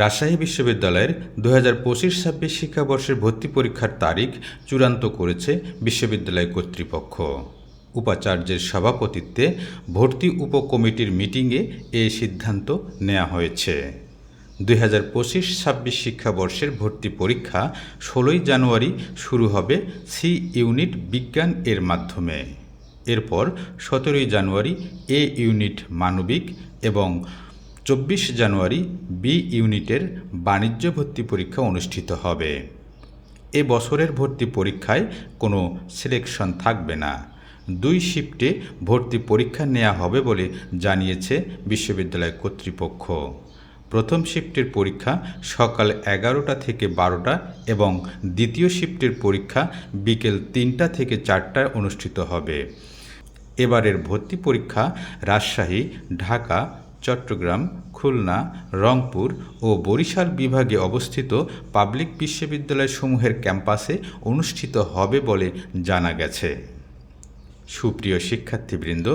রাজশাহী বিশ্ববিদ্যালয়ের দু হাজার পঁচিশ ছাব্বিশ শিক্ষাবর্ষের ভর্তি পরীক্ষার তারিখ চূড়ান্ত করেছে বিশ্ববিদ্যালয় কর্তৃপক্ষ। উপাচার্যের সভাপতিত্বে ভর্তি উপকমিটির মিটিংয়ে এ সিদ্ধান্ত নেওয়া হয়েছে। দুই হাজার পঁচিশ ছাব্বিশ শিক্ষাবর্ষের ভর্তি পরীক্ষা ষোলোই জানুয়ারি শুরু হবে সি ইউনিট বিজ্ঞান এর মাধ্যমে। এরপর সতেরোই জানুয়ারি এ ইউনিট মানবিক এবং চব্বিশ জানুয়ারি বি ইউনিটের বাণিজ্য ভর্তি পরীক্ষা অনুষ্ঠিত হবে। এ বছরের ভর্তি পরীক্ষায় কোনো সিলেকশন থাকবে না। দুই শিফটে ভর্তি পরীক্ষা নেওয়া হবে বলে জানিয়েছে বিশ্ববিদ্যালয় কর্তৃপক্ষ। প্রথম শিফটের পরীক্ষা সকাল এগারোটা থেকে বারোটা এবং দ্বিতীয় শিফটের পরীক্ষা বিকেল তিনটা থেকে চারটায় অনুষ্ঠিত হবে। এবারের ভর্তি পরীক্ষা রাজশাহী, ঢাকা চট্টগ্রাম, খুলনা, রংপুর ও বরিশাল বিভাগে অবস্থিত পাবলিক বিশ্ববিদ্যালয়সমূহের ক্যাম্পাসে অনুষ্ঠিত হবে বলে জানা গেছে। সুপ্রিয় শিক্ষার্থীবৃন্দ,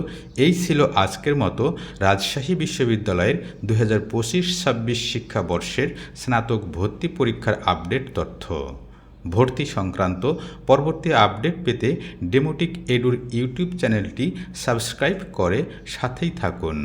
এই ছিল আজকের মতো রাজশাহী বিশ্ববিদ্যালয়ের দু হাজার পঁচিশ ছাব্বিশ শিক্ষাবর্ষের স্নাতক ভর্তি পরীক্ষার আপডেট তথ্য। ভর্তি সংক্রান্ত পরবর্তী আপডেট পেতে ডেমোটিক এডুর ইউটিউব চ্যানেলটি সাবস্ক্রাইব করে সাথেই থাকুন।